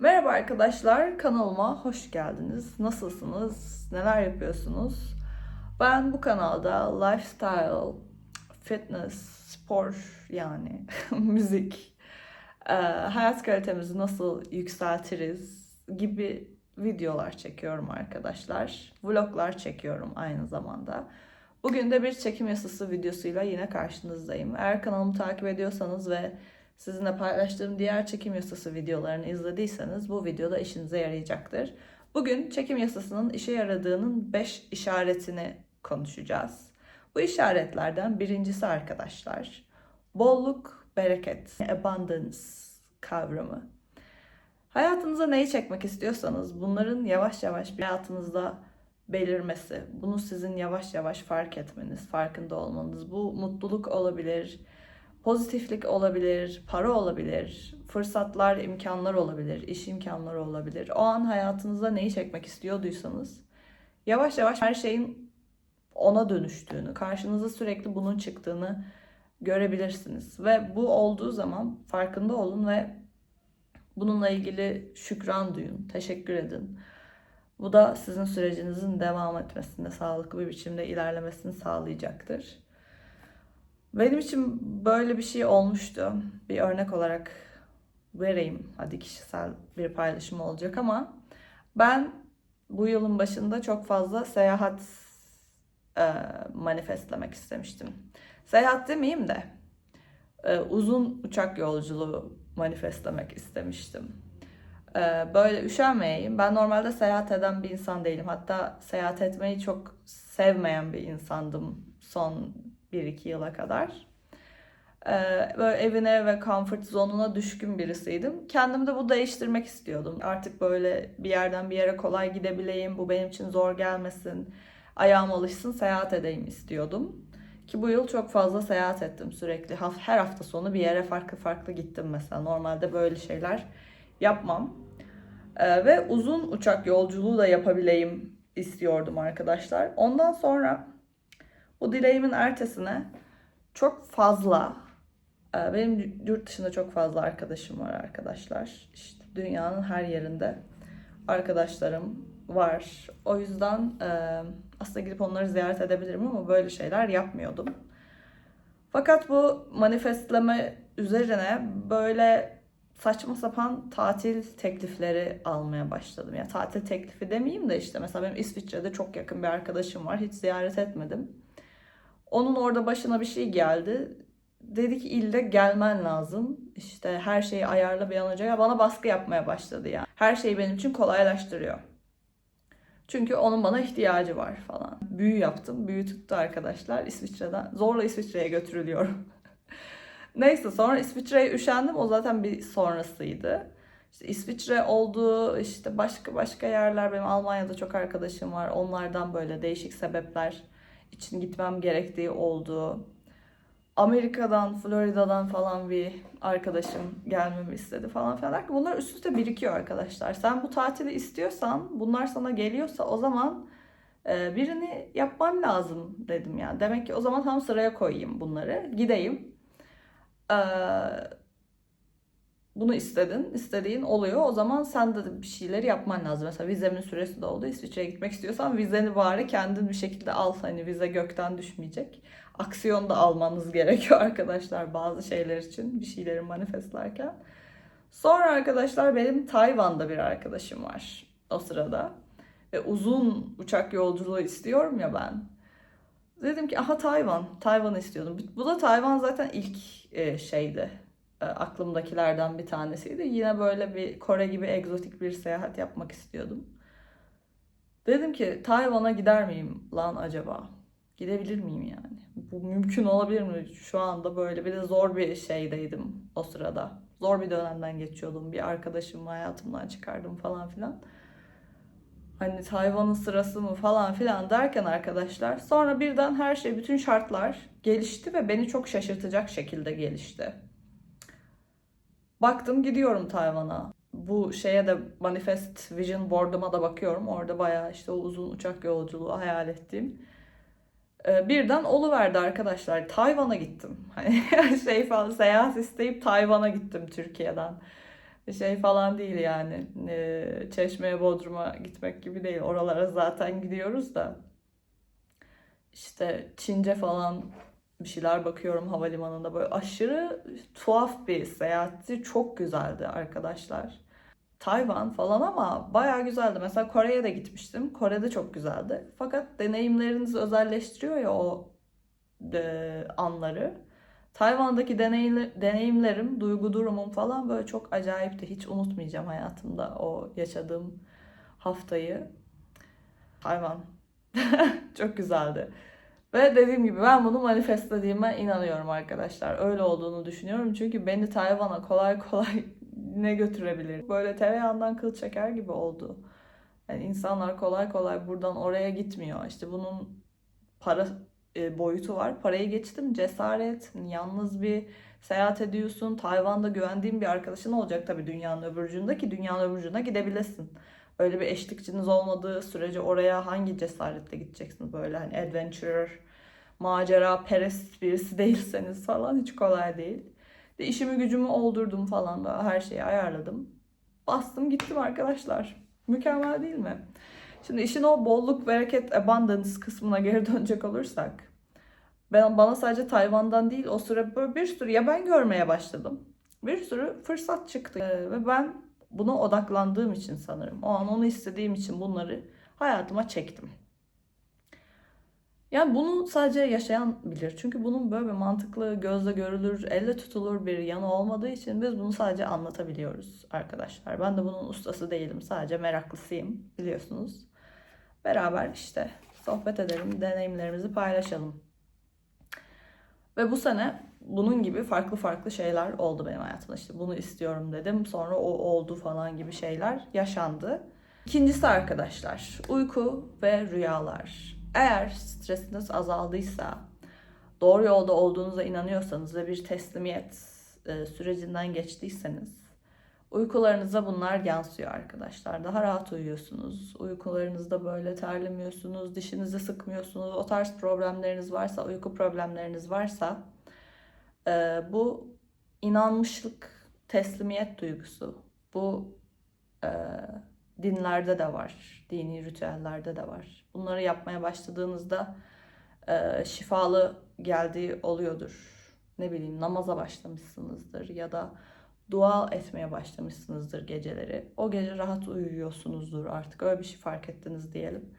Merhaba arkadaşlar, kanalıma hoş geldiniz. Nasılsınız? Neler yapıyorsunuz? Ben bu kanalda lifestyle, fitness, spor yani müzik, e, hayat kalitemizi nasıl yükseltiriz gibi videolar çekiyorum arkadaşlar. Vloglar çekiyorum aynı zamanda. Bugün de bir çekim yasası videosuyla yine karşınızdayım. Eğer kanalımı takip ediyorsanız ve sizinle paylaştığım diğer çekim yasası videolarını izlediyseniz bu videoda işinize yarayacaktır. Bugün çekim yasasının işe yaradığının 5 işaretini konuşacağız. Bu işaretlerden birincisi arkadaşlar bolluk, bereket, abundance kavramı. Hayatınıza neyi çekmek istiyorsanız bunların yavaş yavaş bir hayatınızda belirmesi, bunu sizin yavaş yavaş fark etmeniz, farkında olmanız, bu mutluluk olabilir, pozitiflik olabilir, para olabilir, fırsatlar, imkanlar olabilir, iş imkanları olabilir. O an hayatınızda neyi çekmek istiyorduysanız yavaş yavaş her şeyin ona dönüştüğünü, karşınıza sürekli bunun çıktığını görebilirsiniz. Ve bu olduğu zaman farkında olun ve bununla ilgili şükran duyun, teşekkür edin. Bu da sizin sürecinizin devam etmesinde, sağlıklı bir biçimde ilerlemesini sağlayacaktır. Benim için böyle bir şey olmuştu. Bir örnek olarak vereyim. Hadi kişisel bir paylaşım olacak ama ben bu yılın başında çok fazla seyahat e, manifestlemek istemiştim. Seyahat demeyeyim de e, uzun uçak yolculuğu manifestlemek istemiştim. E, böyle üşenmeyeyim. Ben normalde seyahat eden bir insan değilim. Hatta seyahat etmeyi çok sevmeyen bir insandım son 1-2 yıla kadar. Ee, böyle evine ve comfort zonuna düşkün birisiydim. Kendimde bu değiştirmek istiyordum. Artık böyle bir yerden bir yere kolay gidebileyim, bu benim için zor gelmesin, ayağım alışsın, seyahat edeyim istiyordum. Ki bu yıl çok fazla seyahat ettim sürekli. Her hafta sonu bir yere farklı farklı gittim mesela. Normalde böyle şeyler yapmam. Ee, ve uzun uçak yolculuğu da yapabileyim istiyordum arkadaşlar. Ondan sonra bu dileğimin ertesine çok fazla e, benim yurt dışında çok fazla arkadaşım var arkadaşlar. İşte dünyanın her yerinde arkadaşlarım var. O yüzden e, aslında gidip onları ziyaret edebilirim ama böyle şeyler yapmıyordum. Fakat bu manifestleme üzerine böyle saçma sapan tatil teklifleri almaya başladım. Ya yani tatil teklifi demeyeyim de işte mesela benim İsviçre'de çok yakın bir arkadaşım var. Hiç ziyaret etmedim. Onun orada başına bir şey geldi. Dedi ki ille gelmen lazım. İşte her şeyi ayarla bir an önce. Bana baskı yapmaya başladı yani. Her şeyi benim için kolaylaştırıyor. Çünkü onun bana ihtiyacı var falan. Büyü yaptım. Büyü tuttu arkadaşlar. İsviçre'den. Zorla İsviçre'ye götürülüyorum. Neyse sonra İsviçre'ye üşendim. O zaten bir sonrasıydı. İşte İsviçre oldu. işte başka başka yerler. Benim Almanya'da çok arkadaşım var. Onlardan böyle değişik sebepler için gitmem gerektiği oldu. Amerika'dan, Florida'dan falan bir arkadaşım gelmemi istedi falan falan. Bunlar üst üste birikiyor arkadaşlar. Sen bu tatili istiyorsan, bunlar sana geliyorsa o zaman e, birini yapman lazım dedim yani. Demek ki o zaman tam sıraya koyayım bunları. Gideyim. Ee, bunu istedin, istediğin oluyor. O zaman sen de bir şeyleri yapman lazım. Mesela vizemin süresi de oldu. İsviçre'ye gitmek istiyorsan vizeni bari kendin bir şekilde al. Hani vize gökten düşmeyecek. Aksiyon da almanız gerekiyor arkadaşlar bazı şeyler için. Bir şeyleri manifestlerken. Sonra arkadaşlar benim Tayvan'da bir arkadaşım var o sırada. Ve uzun uçak yolculuğu istiyorum ya ben. Dedim ki aha Tayvan. Tayvan istiyordum. Bu da Tayvan zaten ilk şeydi e, aklımdakilerden bir tanesiydi. Yine böyle bir Kore gibi egzotik bir seyahat yapmak istiyordum. Dedim ki Tayvan'a gider miyim lan acaba? Gidebilir miyim yani? Bu mümkün olabilir mi? Şu anda böyle bir de zor bir şeydeydim o sırada. Zor bir dönemden geçiyordum. Bir arkadaşımı hayatımdan çıkardım falan filan. Hani Tayvan'ın sırası mı falan filan derken arkadaşlar sonra birden her şey bütün şartlar gelişti ve beni çok şaşırtacak şekilde gelişti. Baktım gidiyorum Tayvan'a. Bu şeye de Manifest Vision Board'uma da bakıyorum. Orada bayağı işte o uzun uçak yolculuğu hayal ettiğim. Ee, birden oluverdi arkadaşlar. Tayvan'a gittim. Hani şey falan seyahat isteyip Tayvan'a gittim Türkiye'den. Şey falan değil yani. Ee, Çeşme'ye, Bodrum'a gitmek gibi değil. Oralara zaten gidiyoruz da. İşte Çince falan bir şeyler bakıyorum havalimanında. Böyle aşırı tuhaf bir seyahati. Çok güzeldi arkadaşlar. Tayvan falan ama bayağı güzeldi. Mesela Kore'ye de gitmiştim. Kore'de çok güzeldi. Fakat deneyimlerinizi özelleştiriyor ya o e, anları. Tayvan'daki deneyim, deneyimlerim, duygu durumum falan böyle çok acayipti. Hiç unutmayacağım hayatımda o yaşadığım haftayı. Tayvan. çok güzeldi. Ve dediğim gibi ben bunu manifestlediğime inanıyorum arkadaşlar. Öyle olduğunu düşünüyorum. Çünkü beni Tayvan'a kolay kolay ne götürebilir? Böyle tereyağından kıl çeker gibi oldu. Yani insanlar kolay kolay buradan oraya gitmiyor. İşte bunun para e, boyutu var. Parayı geçtim. Cesaret, yalnız bir seyahat ediyorsun. Tayvan'da güvendiğin bir arkadaşın olacak tabii dünyanın öbür ucunda ki dünyanın öbür ucuna gidebilesin. Öyle bir eşlikçiniz olmadığı sürece oraya hangi cesaretle gideceksiniz böyle hani adventurer, macera perest birisi değilseniz falan hiç kolay değil. De işimi gücümü oldurdum falan da her şeyi ayarladım. Bastım gittim arkadaşlar. Mükemmel değil mi? Şimdi işin o bolluk, bereket, abundance kısmına geri dönecek olursak. Ben, bana sadece Tayvan'dan değil o sıra böyle bir sürü ya ben görmeye başladım. Bir sürü fırsat çıktı. Ee, ve ben buna odaklandığım için sanırım. O an onu istediğim için bunları hayatıma çektim. Yani bunu sadece yaşayan bilir. Çünkü bunun böyle bir mantıklı, gözle görülür, elle tutulur bir yanı olmadığı için biz bunu sadece anlatabiliyoruz arkadaşlar. Ben de bunun ustası değilim. Sadece meraklısıyım biliyorsunuz. Beraber işte sohbet edelim, deneyimlerimizi paylaşalım. Ve bu sene bunun gibi farklı farklı şeyler oldu benim hayatımda. İşte bunu istiyorum dedim. Sonra o oldu falan gibi şeyler yaşandı. İkincisi arkadaşlar uyku ve rüyalar. Eğer stresiniz azaldıysa, doğru yolda olduğunuza inanıyorsanız ve bir teslimiyet e, sürecinden geçtiyseniz uykularınıza bunlar yansıyor arkadaşlar. Daha rahat uyuyorsunuz. Uykularınızda böyle terlemiyorsunuz, dişinizi sıkmıyorsunuz. O tarz problemleriniz varsa, uyku problemleriniz varsa e, bu inanmışlık, teslimiyet duygusu. Bu e, dinlerde de var, dini ritüellerde de var. Bunları yapmaya başladığınızda e, şifalı geldiği oluyordur. Ne bileyim namaza başlamışsınızdır ya da dua etmeye başlamışsınızdır geceleri. O gece rahat uyuyorsunuzdur artık öyle bir şey fark ettiniz diyelim.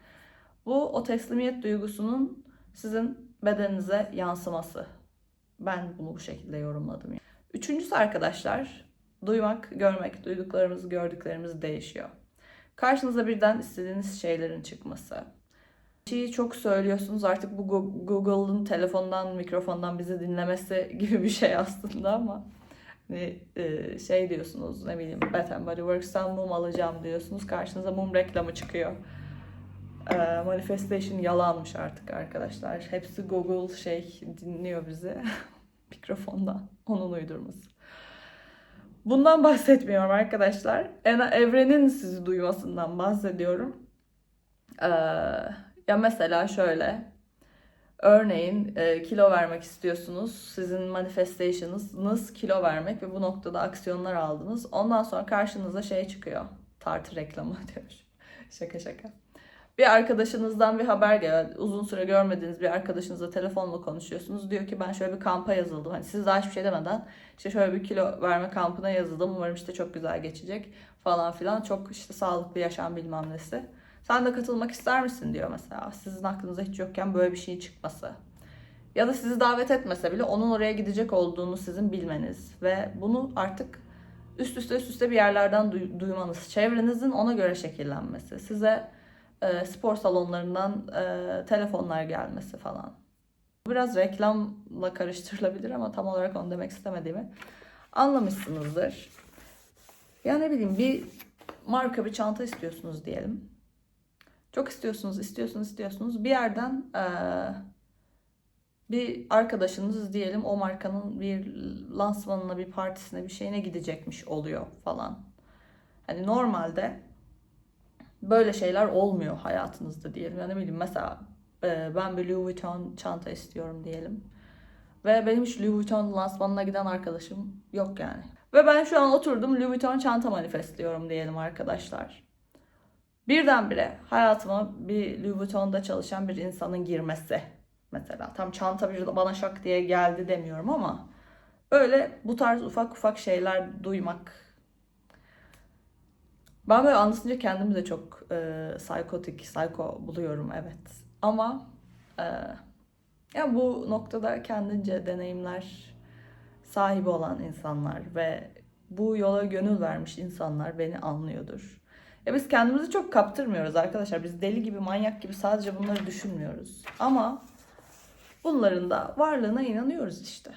Bu o teslimiyet duygusunun sizin bedeninize yansıması. Ben bunu bu şekilde yorumladım. Üçüncüsü arkadaşlar, duymak, görmek, duyduklarımız, gördüklerimiz değişiyor. Karşınıza birden istediğiniz şeylerin çıkması. Şeyi çok söylüyorsunuz artık bu Google'ın telefondan, mikrofondan bizi dinlemesi gibi bir şey aslında ama hani şey diyorsunuz ne bileyim Bath and Body Works'tan mum alacağım diyorsunuz. Karşınıza mum reklamı çıkıyor. Manifestation yalanmış artık arkadaşlar. Hepsi Google şey dinliyor bizi mikrofondan. Onun uydurması. Bundan bahsetmiyorum arkadaşlar. Evrenin sizi duymasından bahsediyorum. Ee, ya mesela şöyle. Örneğin e, kilo vermek istiyorsunuz. Sizin manifestation'ınız kilo vermek ve bu noktada aksiyonlar aldınız. Ondan sonra karşınıza şey çıkıyor. Tartı reklamı diyor. şaka şaka. Bir arkadaşınızdan bir haber geliyor. Uzun süre görmediğiniz bir arkadaşınızla telefonla konuşuyorsunuz. Diyor ki ben şöyle bir kampa yazıldım. Hani siz daha hiçbir şey demeden işte şöyle bir kilo verme kampına yazıldım. Umarım işte çok güzel geçecek falan filan. Çok işte sağlıklı yaşam bilmem nesi. Sen de katılmak ister misin diyor mesela. Sizin aklınıza hiç yokken böyle bir şey çıkması. Ya da sizi davet etmese bile onun oraya gidecek olduğunu sizin bilmeniz. Ve bunu artık üst üste üst üste bir yerlerden duymanız. Çevrenizin ona göre şekillenmesi. Size e, spor salonlarından e, telefonlar gelmesi falan. Biraz reklamla karıştırılabilir ama tam olarak onu demek istemediğimi anlamışsınızdır. Ya ne bileyim bir marka bir çanta istiyorsunuz diyelim. Çok istiyorsunuz, istiyorsunuz, istiyorsunuz. Bir yerden e, bir arkadaşınız diyelim o markanın bir lansmanına, bir partisine, bir şeyine gidecekmiş oluyor falan. Hani normalde böyle şeyler olmuyor hayatınızda diyelim. Yani bileyim mesela e, ben bir Louis Vuitton çanta istiyorum diyelim. Ve benim hiç Louis Vuitton lansmanına giden arkadaşım yok yani. Ve ben şu an oturdum Louis Vuitton çanta manifestliyorum diyelim arkadaşlar. Birdenbire hayatıma bir Louis Vuitton'da çalışan bir insanın girmesi mesela. Tam çanta bir bana şak diye geldi demiyorum ama öyle bu tarz ufak ufak şeyler duymak. Ben böyle anlatınca kendimi de çok e, psikotik, psycho buluyorum evet. Ama e, ya bu noktada kendince deneyimler sahibi olan insanlar ve bu yola gönül vermiş insanlar beni anlıyordur. Ya biz kendimizi çok kaptırmıyoruz arkadaşlar. Biz deli gibi, manyak gibi sadece bunları düşünmüyoruz. Ama bunların da varlığına inanıyoruz işte.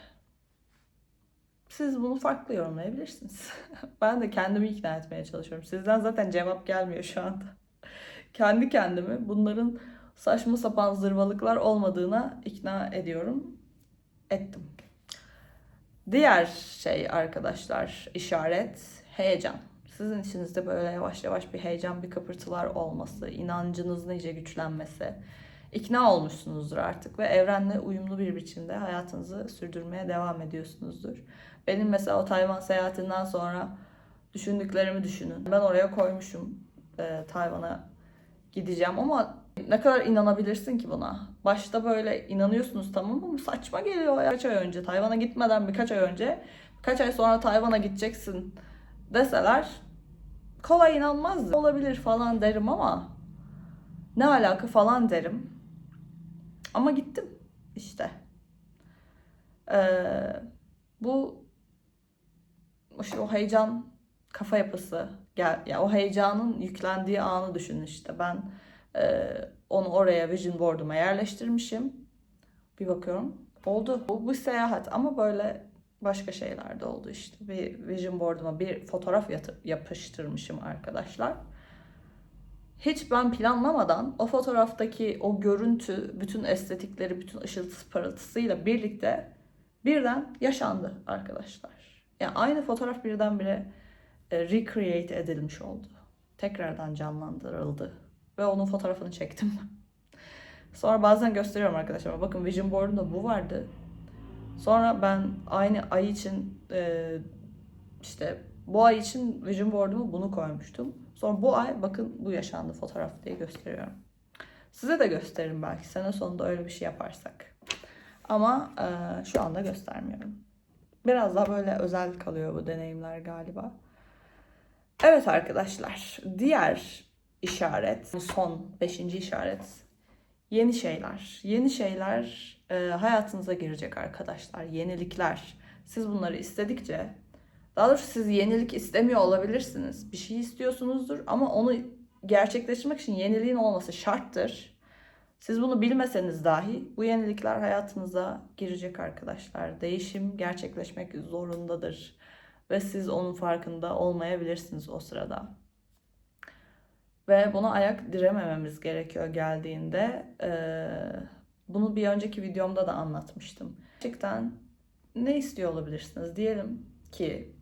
Siz bunu farklı yorumlayabilirsiniz. ben de kendimi ikna etmeye çalışıyorum. Sizden zaten cevap gelmiyor şu anda. Kendi kendimi bunların saçma sapan zırvalıklar olmadığına ikna ediyorum. Ettim. Diğer şey arkadaşlar işaret heyecan. Sizin içinizde böyle yavaş yavaş bir heyecan, bir kıpırtılar olması, inancınızın iyice güçlenmesi, ikna olmuşsunuzdur artık ve evrenle uyumlu bir biçimde hayatınızı sürdürmeye devam ediyorsunuzdur. Benim mesela o Tayvan seyahatinden sonra düşündüklerimi düşünün. Ben oraya koymuşum e, Tayvan'a gideceğim ama ne kadar inanabilirsin ki buna? Başta böyle inanıyorsunuz tamam ama saçma geliyor ya. Kaç ay önce Tayvan'a gitmeden birkaç ay önce birkaç ay sonra Tayvan'a gideceksin deseler kolay inanmaz olabilir falan derim ama ne alaka falan derim. Ama gittim işte. Ee, bu işte o heyecan kafa yapısı gel ya o heyecanın yüklendiği anı düşünün işte. Ben e, onu oraya vision board'uma yerleştirmişim. Bir bakıyorum oldu. Bu bir seyahat ama böyle başka şeyler de oldu işte. Bir vision board'uma bir fotoğraf yapıştırmışım arkadaşlar hiç ben planlamadan o fotoğraftaki o görüntü bütün estetikleri bütün ışıltısı parıltısıyla birlikte birden yaşandı arkadaşlar yani aynı fotoğraf birdenbire e, recreate edilmiş oldu. Tekrardan canlandırıldı. Ve onun fotoğrafını çektim. Sonra bazen gösteriyorum arkadaşlar. Bakın Vision Board'umda bu vardı. Sonra ben aynı ay için e, işte bu ay için Vision Board'uma bunu koymuştum. Sonra bu ay bakın bu yaşandı fotoğraf diye gösteriyorum. Size de gösteririm belki sene sonunda öyle bir şey yaparsak. Ama e, şu anda göstermiyorum. Biraz daha böyle özel kalıyor bu deneyimler galiba. Evet arkadaşlar, diğer işaret, son beşinci işaret, yeni şeyler. Yeni şeyler e, hayatınıza girecek arkadaşlar, yenilikler. Siz bunları istedikçe, daha doğrusu siz yenilik istemiyor olabilirsiniz. Bir şey istiyorsunuzdur ama onu gerçekleştirmek için yeniliğin olması şarttır. Siz bunu bilmeseniz dahi bu yenilikler hayatınıza girecek arkadaşlar. Değişim gerçekleşmek zorundadır ve siz onun farkında olmayabilirsiniz o sırada. Ve buna ayak diremememiz gerekiyor geldiğinde. Ee, bunu bir önceki videomda da anlatmıştım. Gerçekten ne istiyor olabilirsiniz? Diyelim ki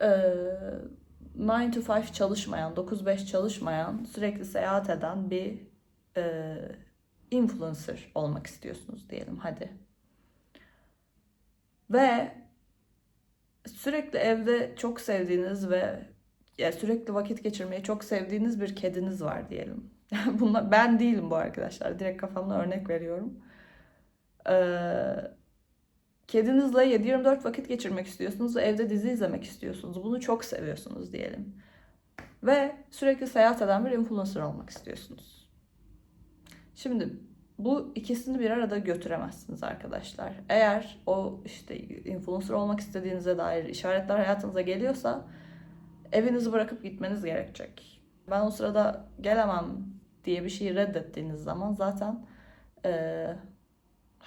9 to 5 çalışmayan, 9-5 çalışmayan, sürekli seyahat eden bir e, influencer olmak istiyorsunuz diyelim hadi. Ve sürekli evde çok sevdiğiniz ve ya sürekli vakit geçirmeyi çok sevdiğiniz bir kediniz var diyelim. Bunlar ben değilim bu arkadaşlar. Direkt kafamda örnek veriyorum. Ee, kedinizle 7-24 vakit geçirmek istiyorsunuz ve evde dizi izlemek istiyorsunuz. Bunu çok seviyorsunuz diyelim. Ve sürekli seyahat eden bir influencer olmak istiyorsunuz. Şimdi bu ikisini bir arada götüremezsiniz arkadaşlar. Eğer o işte influencer olmak istediğinize dair işaretler hayatınıza geliyorsa evinizi bırakıp gitmeniz gerekecek. Ben o sırada gelemem diye bir şeyi reddettiğiniz zaman zaten e,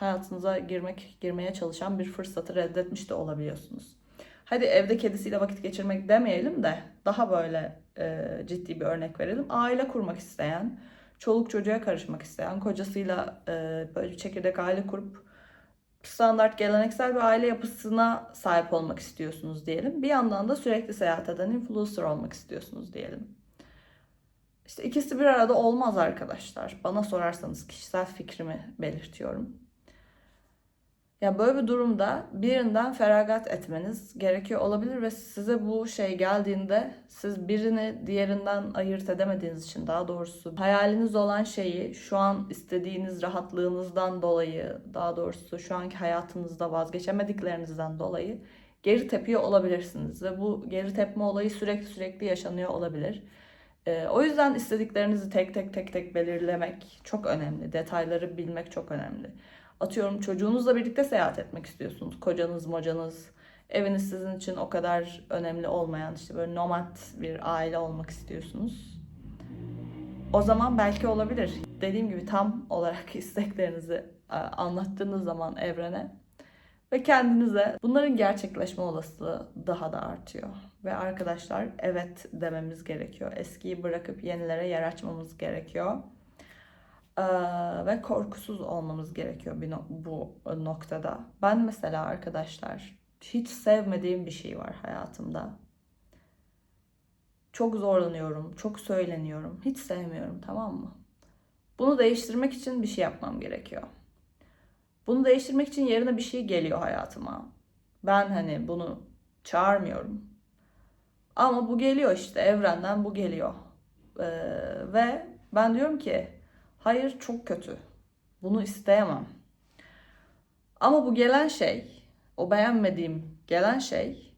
hayatınıza girmek girmeye çalışan bir fırsatı reddetmiş de olabiliyorsunuz. Hadi evde kedisiyle vakit geçirmek demeyelim de daha böyle e, ciddi bir örnek verelim. Aile kurmak isteyen, çoluk çocuğa karışmak isteyen, kocasıyla e, böyle çekirdek aile kurup standart geleneksel bir aile yapısına sahip olmak istiyorsunuz diyelim. Bir yandan da sürekli seyahat eden influencer olmak istiyorsunuz diyelim. İşte ikisi bir arada olmaz arkadaşlar. Bana sorarsanız kişisel fikrimi belirtiyorum. Ya böyle bir durumda birinden feragat etmeniz gerekiyor olabilir ve size bu şey geldiğinde siz birini diğerinden ayırt edemediğiniz için daha doğrusu hayaliniz olan şeyi şu an istediğiniz rahatlığınızdan dolayı daha doğrusu şu anki hayatınızda vazgeçemediklerinizden dolayı geri tepiyor olabilirsiniz ve bu geri tepme olayı sürekli sürekli yaşanıyor olabilir. Ee, o yüzden istediklerinizi tek tek tek tek belirlemek çok önemli. Detayları bilmek çok önemli. Atıyorum çocuğunuzla birlikte seyahat etmek istiyorsunuz. Kocanız, mocanız, eviniz sizin için o kadar önemli olmayan işte böyle nomad bir aile olmak istiyorsunuz. O zaman belki olabilir. Dediğim gibi tam olarak isteklerinizi e, anlattığınız zaman evrene ve kendinize bunların gerçekleşme olasılığı daha da artıyor. Ve arkadaşlar evet dememiz gerekiyor. Eskiyi bırakıp yenilere yer açmamız gerekiyor. Ee, ve korkusuz olmamız gerekiyor bir no- bu noktada. Ben mesela arkadaşlar hiç sevmediğim bir şey var hayatımda. Çok zorlanıyorum, çok söyleniyorum. Hiç sevmiyorum tamam mı? Bunu değiştirmek için bir şey yapmam gerekiyor. Bunu değiştirmek için yerine bir şey geliyor hayatıma. Ben hani bunu çağırmıyorum. Ama bu geliyor işte evrenden bu geliyor. Ee, ve ben diyorum ki hayır çok kötü. Bunu isteyemem. Ama bu gelen şey, o beğenmediğim gelen şey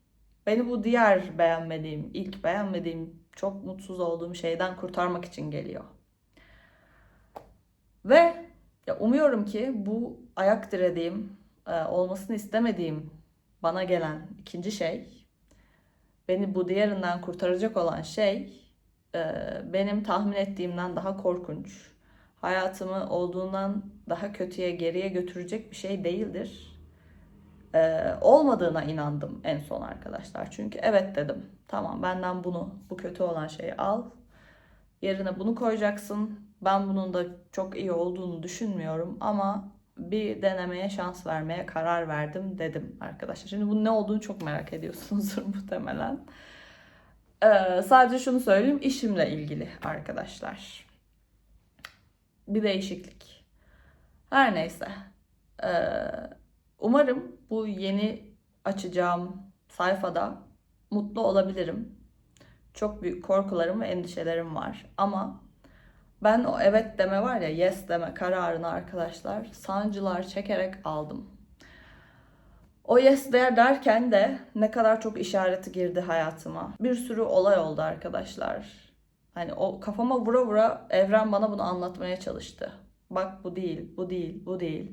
beni bu diğer beğenmediğim, ilk beğenmediğim, çok mutsuz olduğum şeyden kurtarmak için geliyor. Ve ya umuyorum ki bu ayak dirediğim, e, olmasını istemediğim bana gelen ikinci şey, beni bu diğerinden kurtaracak olan şey, e, benim tahmin ettiğimden daha korkunç, hayatımı olduğundan daha kötüye, geriye götürecek bir şey değildir. E, olmadığına inandım en son arkadaşlar. Çünkü evet dedim. Tamam benden bunu, bu kötü olan şeyi al. Yerine bunu koyacaksın. Ben bunun da çok iyi olduğunu düşünmüyorum ama bir denemeye şans vermeye karar verdim dedim arkadaşlar. Şimdi bunun ne olduğunu çok merak ediyorsunuzdur muhtemelen. Ee, sadece şunu söyleyeyim işimle ilgili arkadaşlar. Bir değişiklik. Her neyse. Ee, umarım bu yeni açacağım sayfada mutlu olabilirim. Çok büyük korkularım ve endişelerim var ama ben o evet deme var ya yes deme kararını arkadaşlar sancılar çekerek aldım. O yes der derken de ne kadar çok işareti girdi hayatıma. Bir sürü olay oldu arkadaşlar. Hani o kafama vura vura evren bana bunu anlatmaya çalıştı. Bak bu değil, bu değil, bu değil.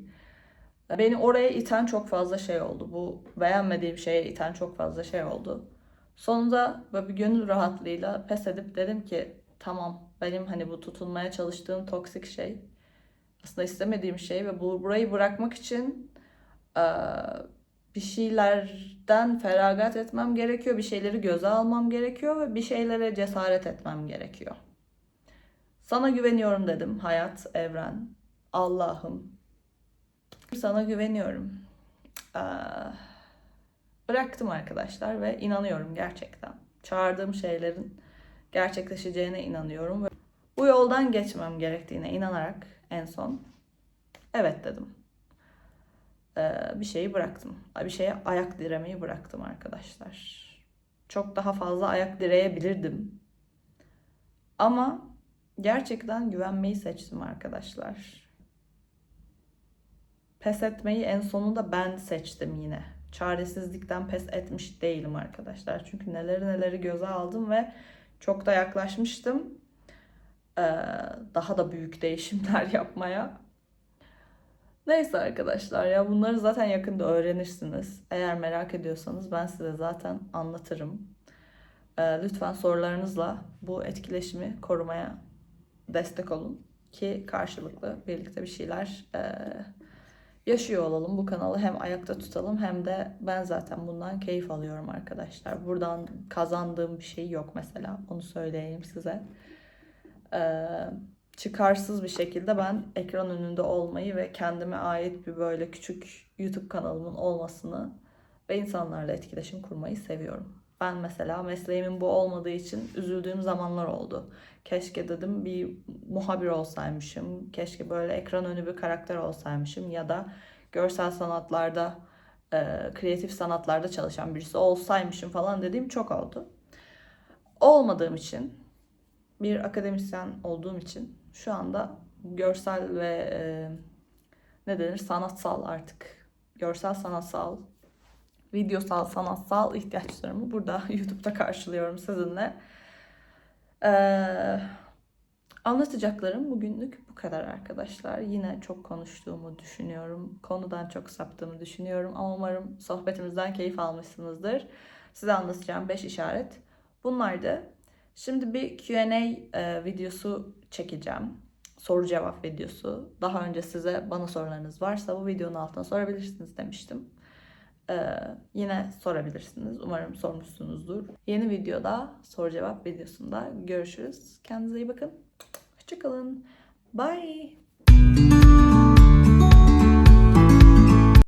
Beni oraya iten çok fazla şey oldu. Bu beğenmediğim şeye iten çok fazla şey oldu. Sonunda böyle bir gönül rahatlığıyla pes edip dedim ki tamam benim hani bu tutunmaya çalıştığım toksik şey aslında istemediğim şey ve bu burayı bırakmak için e, bir şeylerden feragat etmem gerekiyor, bir şeyleri göze almam gerekiyor ve bir şeylere cesaret etmem gerekiyor. Sana güveniyorum dedim hayat, evren, Allah'ım. Sana güveniyorum. Ee, bıraktım arkadaşlar ve inanıyorum gerçekten. Çağırdığım şeylerin gerçekleşeceğine inanıyorum bu yoldan geçmem gerektiğine inanarak en son evet dedim. Ee, bir şeyi bıraktım. Bir şeye ayak diremeyi bıraktım arkadaşlar. Çok daha fazla ayak direyebilirdim. Ama gerçekten güvenmeyi seçtim arkadaşlar. Pes etmeyi en sonunda ben seçtim yine. Çaresizlikten pes etmiş değilim arkadaşlar. Çünkü neleri neleri göze aldım ve çok da yaklaşmıştım. Ee, daha da büyük değişimler yapmaya. Neyse arkadaşlar ya bunları zaten yakında öğrenirsiniz. Eğer merak ediyorsanız ben size zaten anlatırım. Ee, lütfen sorularınızla bu etkileşimi korumaya destek olun ki karşılıklı birlikte bir şeyler e, yaşıyor olalım. Bu kanalı hem ayakta tutalım hem de ben zaten bundan keyif alıyorum arkadaşlar. Buradan kazandığım bir şey yok mesela. Onu söyleyeyim size. Ee, çıkarsız bir şekilde ben ekran önünde olmayı ve kendime ait bir böyle küçük YouTube kanalımın olmasını ve insanlarla etkileşim kurmayı seviyorum. Ben mesela mesleğimin bu olmadığı için üzüldüğüm zamanlar oldu. Keşke dedim bir muhabir olsaymışım. Keşke böyle ekran önü bir karakter olsaymışım ya da görsel sanatlarda, e, kreatif sanatlarda çalışan birisi olsaymışım falan dediğim çok oldu. Olmadığım için, bir akademisyen olduğum için şu anda görsel ve e, ne denir sanatsal artık görsel sanatsal videosal sanatsal ihtiyaçlarımı burada YouTube'da karşılıyorum sizinle. Ee, anlatacaklarım bugünlük bu kadar arkadaşlar. Yine çok konuştuğumu düşünüyorum. Konudan çok saptığımı düşünüyorum. Ama umarım sohbetimizden keyif almışsınızdır. Size anlatacağım 5 işaret. Bunlardı. Şimdi bir Q&A e, videosu çekeceğim. Soru cevap videosu. Daha önce size bana sorularınız varsa bu videonun altına sorabilirsiniz demiştim. Ee, yine sorabilirsiniz. Umarım sormuşsunuzdur. Yeni videoda soru cevap videosunda görüşürüz. Kendinize iyi bakın. Hoşçakalın. Bye.